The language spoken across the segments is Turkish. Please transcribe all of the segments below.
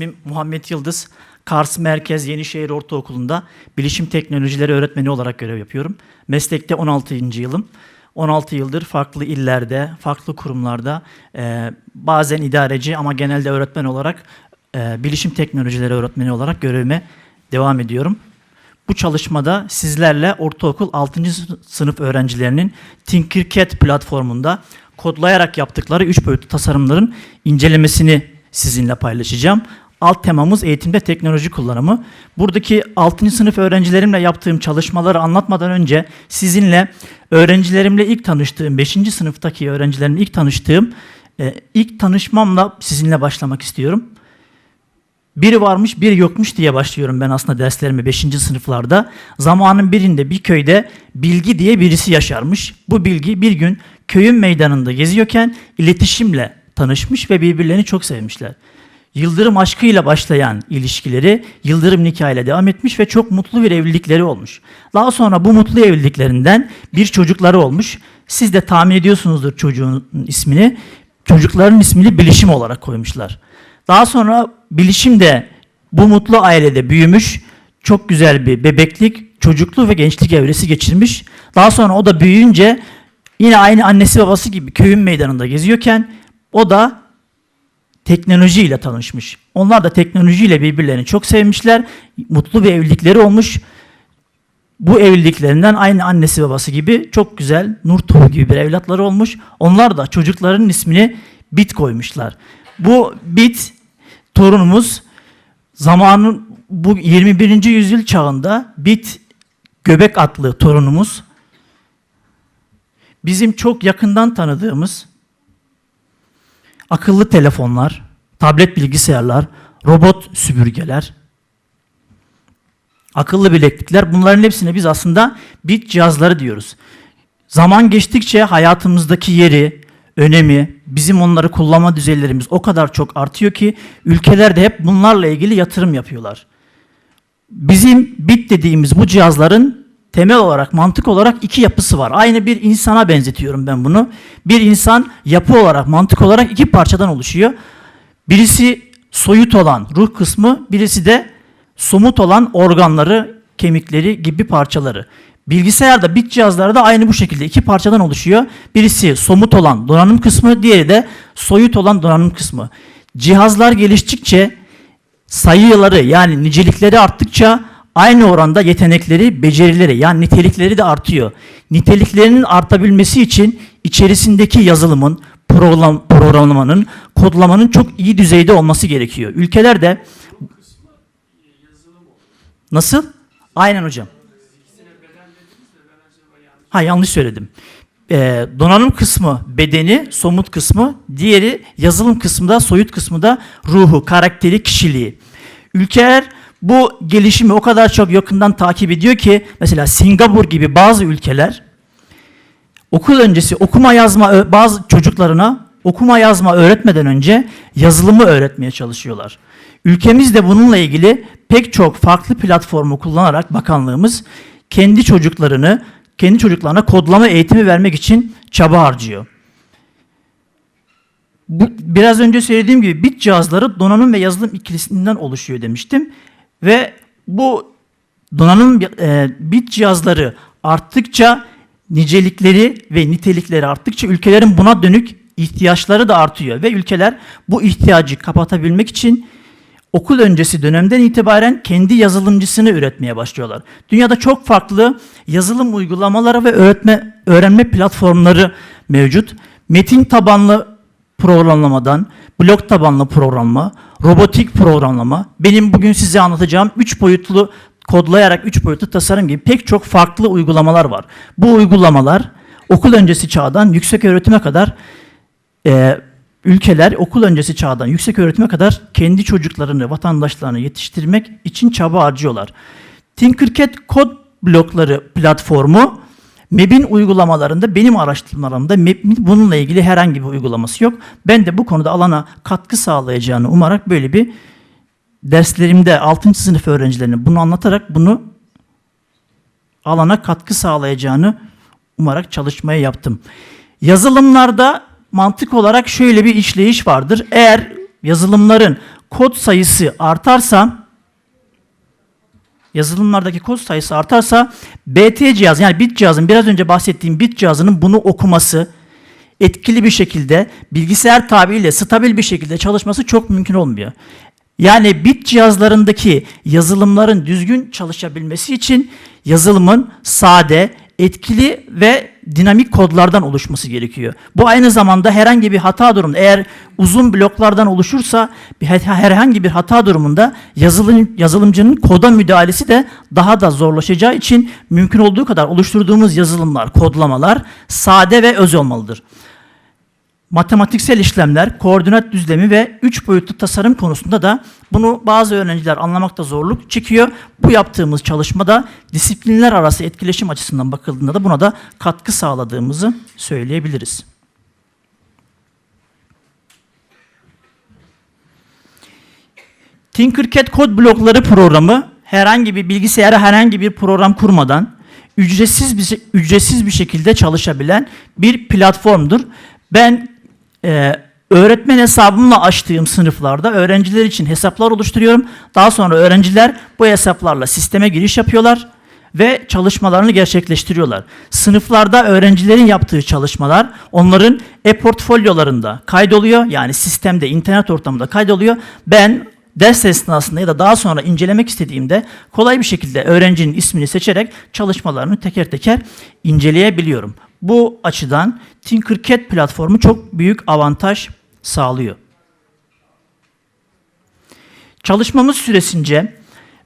İsmim Muhammed Yıldız. Kars Merkez Yenişehir Ortaokulu'nda bilişim teknolojileri öğretmeni olarak görev yapıyorum. Meslekte 16. yılım. 16 yıldır farklı illerde, farklı kurumlarda, e, bazen idareci ama genelde öğretmen olarak, e, bilişim teknolojileri öğretmeni olarak görevime devam ediyorum. Bu çalışmada sizlerle ortaokul 6. sınıf öğrencilerinin Tinkercad platformunda kodlayarak yaptıkları 3 boyutlu tasarımların incelemesini sizinle paylaşacağım. Alt temamız eğitimde teknoloji kullanımı. Buradaki 6. sınıf öğrencilerimle yaptığım çalışmaları anlatmadan önce sizinle öğrencilerimle ilk tanıştığım, 5. sınıftaki öğrencilerimle ilk tanıştığım, e, ilk tanışmamla sizinle başlamak istiyorum. Biri varmış, biri yokmuş diye başlıyorum ben aslında derslerime 5. sınıflarda. Zamanın birinde bir köyde Bilgi diye birisi yaşarmış. Bu Bilgi bir gün köyün meydanında geziyorken iletişimle tanışmış ve birbirlerini çok sevmişler. Yıldırım aşkıyla başlayan ilişkileri Yıldırım nikahıyla devam etmiş ve çok mutlu bir evlilikleri olmuş. Daha sonra bu mutlu evliliklerinden bir çocukları olmuş. Siz de tahmin ediyorsunuzdur çocuğun ismini. Çocukların ismini Bilişim olarak koymuşlar. Daha sonra Bilişim de bu mutlu ailede büyümüş. Çok güzel bir bebeklik, çocukluk ve gençlik evresi geçirmiş. Daha sonra o da büyüyünce yine aynı annesi babası gibi köyün meydanında geziyorken o da teknolojiyle tanışmış. Onlar da teknolojiyle birbirlerini çok sevmişler. Mutlu bir evlilikleri olmuş. Bu evliliklerinden aynı annesi babası gibi çok güzel nur topu gibi bir evlatları olmuş. Onlar da çocuklarının ismini Bit koymuşlar. Bu Bit torunumuz zamanın bu 21. yüzyıl çağında Bit Göbek adlı torunumuz bizim çok yakından tanıdığımız akıllı telefonlar, tablet bilgisayarlar, robot süpürgeler, akıllı bileklikler bunların hepsine biz aslında bit cihazları diyoruz. Zaman geçtikçe hayatımızdaki yeri, önemi, bizim onları kullanma düzeylerimiz o kadar çok artıyor ki ülkeler de hep bunlarla ilgili yatırım yapıyorlar. Bizim bit dediğimiz bu cihazların temel olarak, mantık olarak iki yapısı var. Aynı bir insana benzetiyorum ben bunu. Bir insan yapı olarak, mantık olarak iki parçadan oluşuyor. Birisi soyut olan ruh kısmı, birisi de somut olan organları, kemikleri gibi parçaları. Bilgisayarda bit cihazları da aynı bu şekilde iki parçadan oluşuyor. Birisi somut olan donanım kısmı, diğeri de soyut olan donanım kısmı. Cihazlar geliştikçe sayıları yani nicelikleri arttıkça aynı oranda yetenekleri, becerileri yani nitelikleri de artıyor. Niteliklerinin artabilmesi için içerisindeki yazılımın, program, programlamanın, kodlamanın çok iyi düzeyde olması gerekiyor. Ülkelerde Nasıl? Aynen hocam. Ha yanlış söyledim. Ee, donanım kısmı bedeni, somut kısmı, diğeri yazılım kısmı da, soyut kısmı da ruhu, karakteri, kişiliği. Ülkeler bu gelişimi o kadar çok yakından takip ediyor ki mesela Singapur gibi bazı ülkeler okul öncesi okuma yazma bazı çocuklarına okuma yazma öğretmeden önce yazılımı öğretmeye çalışıyorlar. Ülkemiz de bununla ilgili pek çok farklı platformu kullanarak bakanlığımız kendi çocuklarını kendi çocuklarına kodlama eğitimi vermek için çaba harcıyor. Bu, biraz önce söylediğim gibi bit cihazları donanım ve yazılım ikilisinden oluşuyor demiştim. Ve bu donanım e, bit cihazları arttıkça nicelikleri ve nitelikleri arttıkça ülkelerin buna dönük ihtiyaçları da artıyor ve ülkeler bu ihtiyacı kapatabilmek için okul öncesi dönemden itibaren kendi yazılımcısını üretmeye başlıyorlar. Dünyada çok farklı yazılım uygulamaları ve öğretme öğrenme platformları mevcut. Metin tabanlı programlamadan, blok tabanlı programlama, robotik programlama, benim bugün size anlatacağım 3 boyutlu kodlayarak 3 boyutlu tasarım gibi pek çok farklı uygulamalar var. Bu uygulamalar okul öncesi çağdan yüksek öğretime kadar e, ülkeler okul öncesi çağdan yüksek öğretime kadar kendi çocuklarını, vatandaşlarını yetiştirmek için çaba harcıyorlar. Tinkercad kod blokları platformu MEB'in uygulamalarında benim araştırmalarımda MEB'in bununla ilgili herhangi bir uygulaması yok. Ben de bu konuda alana katkı sağlayacağını umarak böyle bir derslerimde 6. sınıf öğrencilerine bunu anlatarak bunu alana katkı sağlayacağını umarak çalışmayı yaptım. Yazılımlarda mantık olarak şöyle bir işleyiş vardır. Eğer yazılımların kod sayısı artarsa yazılımlardaki kod sayısı artarsa BT cihaz yani bit cihazın biraz önce bahsettiğim bit cihazının bunu okuması etkili bir şekilde bilgisayar tabiriyle stabil bir şekilde çalışması çok mümkün olmuyor. Yani bit cihazlarındaki yazılımların düzgün çalışabilmesi için yazılımın sade, etkili ve dinamik kodlardan oluşması gerekiyor. Bu aynı zamanda herhangi bir hata durumunda eğer uzun bloklardan oluşursa herhangi bir hata durumunda yazılım, yazılımcının koda müdahalesi de daha da zorlaşacağı için mümkün olduğu kadar oluşturduğumuz yazılımlar, kodlamalar sade ve öz olmalıdır matematiksel işlemler, koordinat düzlemi ve üç boyutlu tasarım konusunda da bunu bazı öğrenciler anlamakta zorluk çekiyor. Bu yaptığımız çalışmada disiplinler arası etkileşim açısından bakıldığında da buna da katkı sağladığımızı söyleyebiliriz. Tinkercad kod blokları programı herhangi bir bilgisayara herhangi bir program kurmadan ücretsiz bir, ücretsiz bir şekilde çalışabilen bir platformdur. Ben e, öğretmen hesabımla açtığım sınıflarda öğrenciler için hesaplar oluşturuyorum. Daha sonra öğrenciler bu hesaplarla sisteme giriş yapıyorlar ve çalışmalarını gerçekleştiriyorlar. Sınıflarda öğrencilerin yaptığı çalışmalar onların e-portfolyolarında kaydoluyor. Yani sistemde, internet ortamında kaydoluyor. Ben ders esnasında ya da daha sonra incelemek istediğimde kolay bir şekilde öğrencinin ismini seçerek çalışmalarını teker teker inceleyebiliyorum. Bu açıdan Tinkercad platformu çok büyük avantaj sağlıyor. Çalışmamız süresince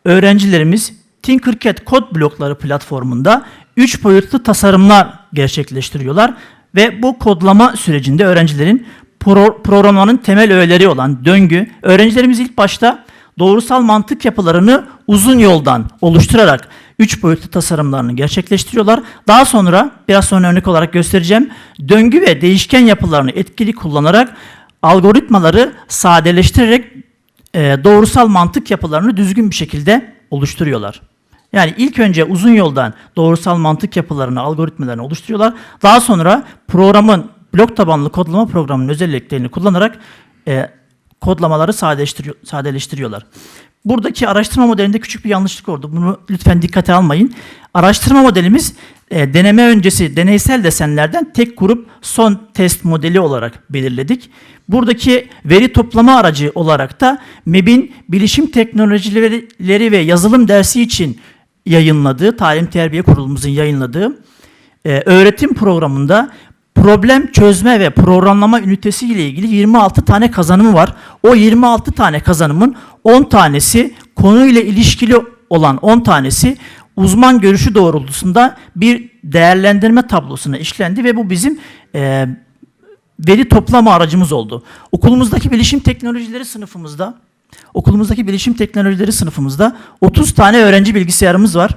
öğrencilerimiz Tinkercad kod blokları platformunda 3 boyutlu tasarımlar gerçekleştiriyorlar ve bu kodlama sürecinde öğrencilerin pro programlamanın temel öğeleri olan döngü, öğrencilerimiz ilk başta doğrusal mantık yapılarını uzun yoldan oluşturarak üç boyutlu tasarımlarını gerçekleştiriyorlar. Daha sonra biraz sonra örnek olarak göstereceğim. Döngü ve değişken yapılarını etkili kullanarak algoritmaları sadeleştirerek e, doğrusal mantık yapılarını düzgün bir şekilde oluşturuyorlar. Yani ilk önce uzun yoldan doğrusal mantık yapılarını, algoritmalarını oluşturuyorlar. Daha sonra programın blok tabanlı kodlama programının özelliklerini kullanarak e, kodlamaları sadeleştiriyor, sadeleştiriyorlar. Buradaki araştırma modelinde küçük bir yanlışlık oldu. Bunu lütfen dikkate almayın. Araştırma modelimiz e, deneme öncesi deneysel desenlerden tek grup son test modeli olarak belirledik. Buradaki veri toplama aracı olarak da MEB'in bilişim teknolojileri ve yazılım dersi için yayınladığı, Talim Terbiye Kurulumuzun yayınladığı e, öğretim programında problem çözme ve programlama ünitesi ile ilgili 26 tane kazanımı var. O 26 tane kazanımın 10 tanesi konuyla ilişkili olan 10 tanesi uzman görüşü doğrultusunda bir değerlendirme tablosuna işlendi ve bu bizim e, veri toplama aracımız oldu. Okulumuzdaki bilişim teknolojileri sınıfımızda okulumuzdaki bilişim teknolojileri sınıfımızda 30 tane öğrenci bilgisayarımız var.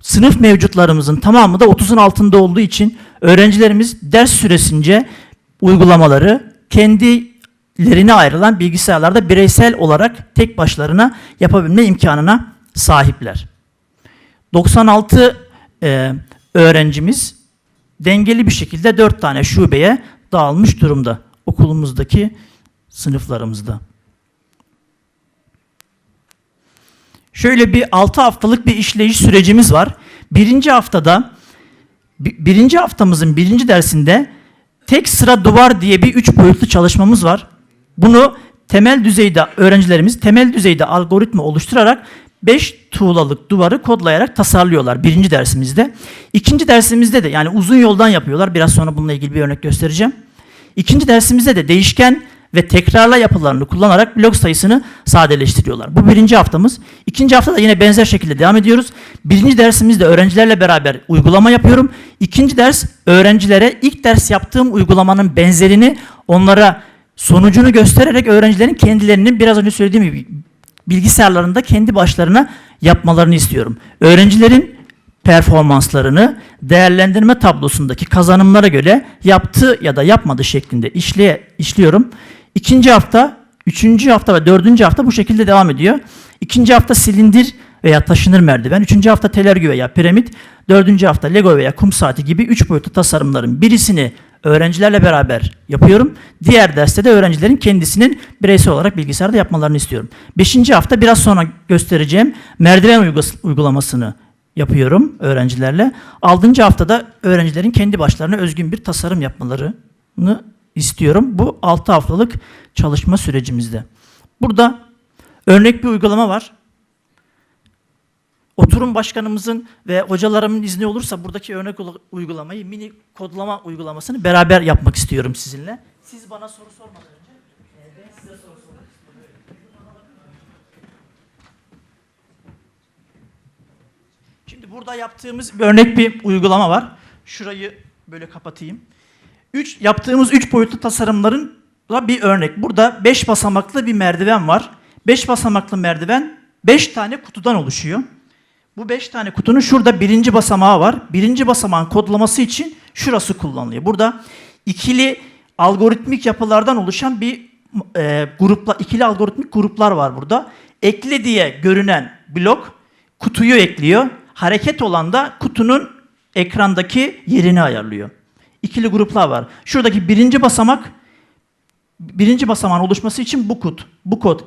Sınıf mevcutlarımızın tamamı da 30'un altında olduğu için öğrencilerimiz ders süresince uygulamaları kendilerine ayrılan bilgisayarlarda bireysel olarak tek başlarına yapabilme imkanına sahipler. 96 e, öğrencimiz dengeli bir şekilde 4 tane şubeye dağılmış durumda okulumuzdaki sınıflarımızda. Şöyle bir 6 haftalık bir işleyiş sürecimiz var. Birinci haftada birinci haftamızın birinci dersinde tek sıra duvar diye bir üç boyutlu çalışmamız var. Bunu temel düzeyde öğrencilerimiz temel düzeyde algoritma oluşturarak 5 tuğlalık duvarı kodlayarak tasarlıyorlar birinci dersimizde. İkinci dersimizde de yani uzun yoldan yapıyorlar. Biraz sonra bununla ilgili bir örnek göstereceğim. İkinci dersimizde de değişken ve tekrarla yapılarını kullanarak blok sayısını sadeleştiriyorlar. Bu birinci haftamız. İkinci haftada yine benzer şekilde devam ediyoruz. Birinci dersimizde öğrencilerle beraber uygulama yapıyorum. İkinci ders öğrencilere ilk ders yaptığım uygulamanın benzerini onlara sonucunu göstererek öğrencilerin kendilerinin biraz önce söylediğim gibi bilgisayarlarında kendi başlarına yapmalarını istiyorum. Öğrencilerin performanslarını değerlendirme tablosundaki kazanımlara göre yaptı ya da yapmadı şeklinde işleye, işliyorum. İkinci hafta, üçüncü hafta ve dördüncü hafta bu şekilde devam ediyor. İkinci hafta silindir veya taşınır merdiven, üçüncü hafta telergü veya piramit, dördüncü hafta Lego veya kum saati gibi üç boyutlu tasarımların birisini öğrencilerle beraber yapıyorum. Diğer derste de öğrencilerin kendisinin bireysel olarak bilgisayarda yapmalarını istiyorum. Beşinci hafta biraz sonra göstereceğim merdiven uygulamasını yapıyorum öğrencilerle. Altıncı haftada öğrencilerin kendi başlarına özgün bir tasarım yapmalarını istiyorum. Bu altı haftalık çalışma sürecimizde. Burada örnek bir uygulama var. Oturum başkanımızın ve hocalarımın izni olursa buradaki örnek ula- uygulamayı, mini kodlama uygulamasını beraber yapmak istiyorum sizinle. Siz bana soru sormadan önce ben size soru sormak. Şimdi burada yaptığımız bir örnek bir uygulama var. Şurayı böyle kapatayım. Üç, yaptığımız üç boyutlu tasarımların bir örnek. Burada beş basamaklı bir merdiven var. Beş basamaklı merdiven beş tane kutudan oluşuyor. Bu beş tane kutunun şurada birinci basamağı var. Birinci basamağın kodlaması için şurası kullanılıyor. Burada ikili algoritmik yapılardan oluşan bir e, grupla ikili algoritmik gruplar var burada. Ekle diye görünen blok kutuyu ekliyor. Hareket olan da kutunun ekrandaki yerini ayarlıyor. İkili gruplar var. Şuradaki birinci basamak birinci basamağın oluşması için bu kod, bu kod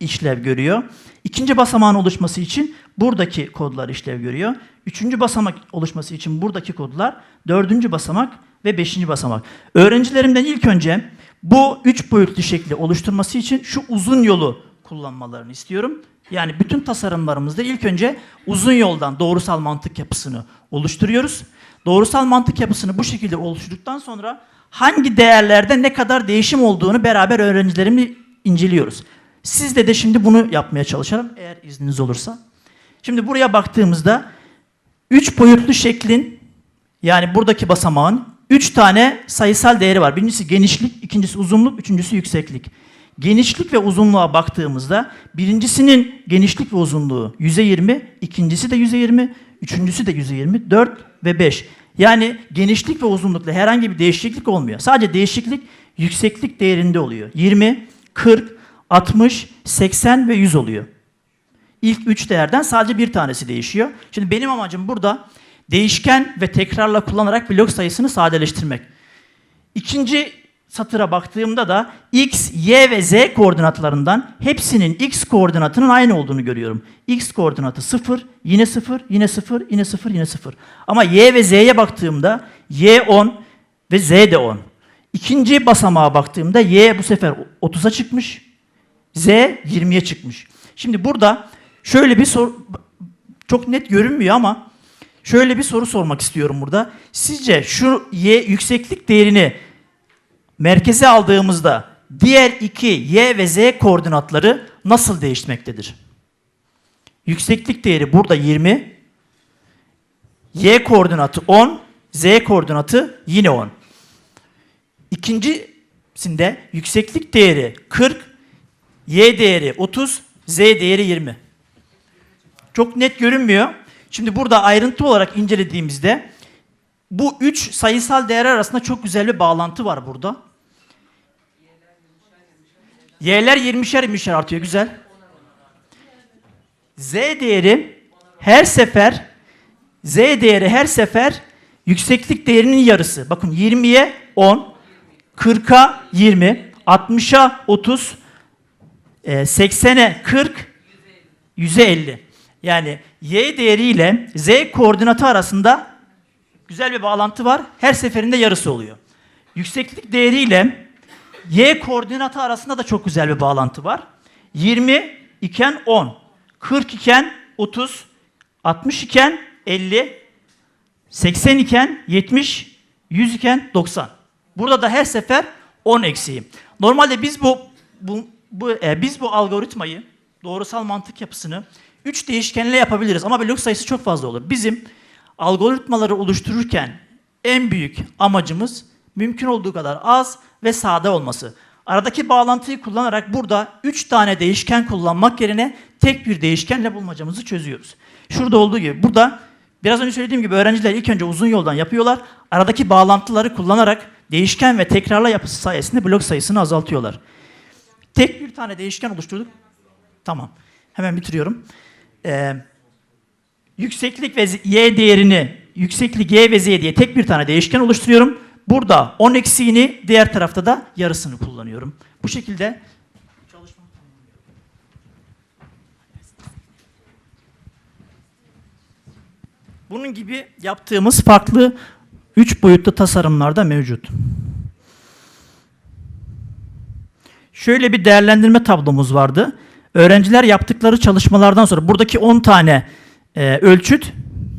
işlev görüyor. İkinci basamağın oluşması için buradaki kodlar işlev görüyor. Üçüncü basamak oluşması için buradaki kodlar, dördüncü basamak ve beşinci basamak. Öğrencilerimden ilk önce bu üç boyutlu şekli oluşturması için şu uzun yolu kullanmalarını istiyorum. Yani bütün tasarımlarımızda ilk önce uzun yoldan doğrusal mantık yapısını oluşturuyoruz. Doğrusal mantık yapısını bu şekilde oluşturduktan sonra hangi değerlerde ne kadar değişim olduğunu beraber öğrencilerimle inceliyoruz. Sizde de şimdi bunu yapmaya çalışalım eğer izniniz olursa. Şimdi buraya baktığımızda üç boyutlu şeklin yani buradaki basamağın üç tane sayısal değeri var. Birincisi genişlik, ikincisi uzunluk, üçüncüsü yükseklik. Genişlik ve uzunluğa baktığımızda birincisinin genişlik ve uzunluğu yüzde yirmi, ikincisi de yüzde yirmi, üçüncüsü de yüzde yirmi, dört ve beş. Yani genişlik ve uzunlukla herhangi bir değişiklik olmuyor. Sadece değişiklik yükseklik değerinde oluyor. 20, 40, 60, 80 ve 100 oluyor. İlk üç değerden sadece bir tanesi değişiyor. Şimdi benim amacım burada değişken ve tekrarla kullanarak blok sayısını sadeleştirmek. İkinci satıra baktığımda da x, y ve z koordinatlarından hepsinin x koordinatının aynı olduğunu görüyorum. x koordinatı 0, yine 0, yine 0, yine 0, yine 0. Ama y ve z'ye baktığımda y 10 ve z de 10. İkinci basamağa baktığımda y bu sefer 30'a çıkmış, z 20'ye çıkmış. Şimdi burada şöyle bir soru, çok net görünmüyor ama şöyle bir soru sormak istiyorum burada. Sizce şu y yükseklik değerini merkeze aldığımızda diğer iki y ve z koordinatları nasıl değişmektedir? Yükseklik değeri burada 20, y koordinatı 10, z koordinatı yine 10. İkincisinde yükseklik değeri 40, y değeri 30, z değeri 20. Çok net görünmüyor. Şimdi burada ayrıntı olarak incelediğimizde bu üç sayısal değer arasında çok güzel bir bağlantı var burada. Y'ler 20'şer 20'şer artıyor. Güzel. Z değeri her sefer Z değeri her sefer yükseklik değerinin yarısı. Bakın 20'ye 10, 40'a 20, 60'a 30, e, 80'e 40, 100'e 50. Yani Y değeri ile Z koordinatı arasında güzel bir bağlantı var. Her seferinde yarısı oluyor. Yükseklik değeri ile Y koordinatı arasında da çok güzel bir bağlantı var. 20 iken 10, 40 iken 30, 60 iken 50, 80 iken 70, 100 iken 90. Burada da her sefer 10 eksiği. Normalde biz bu, bu, bu e, biz bu algoritmayı doğrusal mantık yapısını 3 değişkenle yapabiliriz ama blok sayısı çok fazla olur. Bizim algoritmaları oluştururken en büyük amacımız mümkün olduğu kadar az ve sade olması. Aradaki bağlantıyı kullanarak burada 3 tane değişken kullanmak yerine tek bir değişkenle bulmacamızı çözüyoruz. Şurada olduğu gibi burada biraz önce söylediğim gibi öğrenciler ilk önce uzun yoldan yapıyorlar. Aradaki bağlantıları kullanarak değişken ve tekrarla yapısı sayesinde blok sayısını azaltıyorlar. Tek bir tane değişken oluşturduk. Tamam. Hemen bitiriyorum. Ee, yükseklik ve y değerini yükseklik y ve z diye tek bir tane değişken oluşturuyorum. Burada 10 eksiğini, diğer tarafta da yarısını kullanıyorum. Bu şekilde Bunun gibi yaptığımız farklı 3 boyutlu tasarımlar da mevcut. Şöyle bir değerlendirme tablomuz vardı. Öğrenciler yaptıkları çalışmalardan sonra buradaki 10 tane e, ölçüt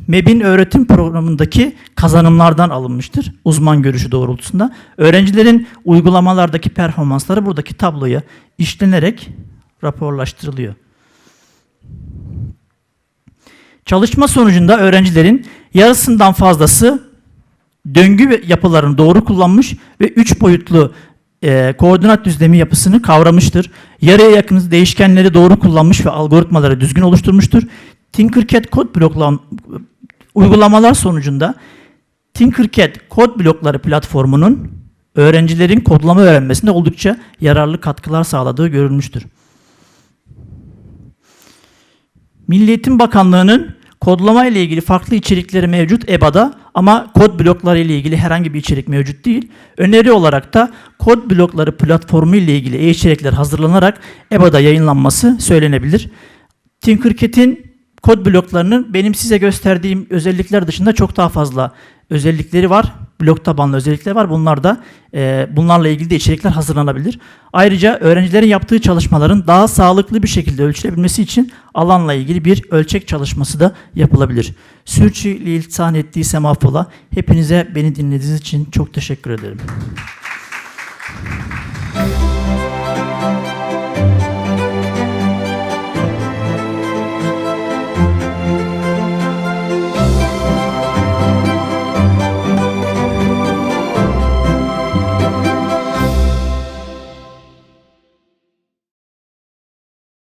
MEB'in öğretim programındaki kazanımlardan alınmıştır. Uzman görüşü doğrultusunda. Öğrencilerin uygulamalardaki performansları buradaki tabloya işlenerek raporlaştırılıyor. Çalışma sonucunda öğrencilerin yarısından fazlası döngü yapılarını doğru kullanmış ve üç boyutlu e, koordinat düzlemi yapısını kavramıştır. Yarıya yakın değişkenleri doğru kullanmış ve algoritmaları düzgün oluşturmuştur. Tinkercad kod bloklam uygulamalar sonucunda Tinkercad kod blokları platformunun öğrencilerin kodlama öğrenmesinde oldukça yararlı katkılar sağladığı görülmüştür. Milli Eğitim Bakanlığı'nın kodlama ile ilgili farklı içerikleri mevcut EBA'da ama kod blokları ile ilgili herhangi bir içerik mevcut değil. Öneri olarak da kod blokları platformu ile ilgili e-içerikler hazırlanarak EBA'da yayınlanması söylenebilir. Tinkercad'in kod bloklarının benim size gösterdiğim özellikler dışında çok daha fazla özellikleri var. Blok tabanlı özellikler var. Bunlar da e, bunlarla ilgili de içerikler hazırlanabilir. Ayrıca öğrencilerin yaptığı çalışmaların daha sağlıklı bir şekilde ölçülebilmesi için alanla ilgili bir ölçek çalışması da yapılabilir. Sürçülisan ettiysem affola. Hepinize beni dinlediğiniz için çok teşekkür ederim.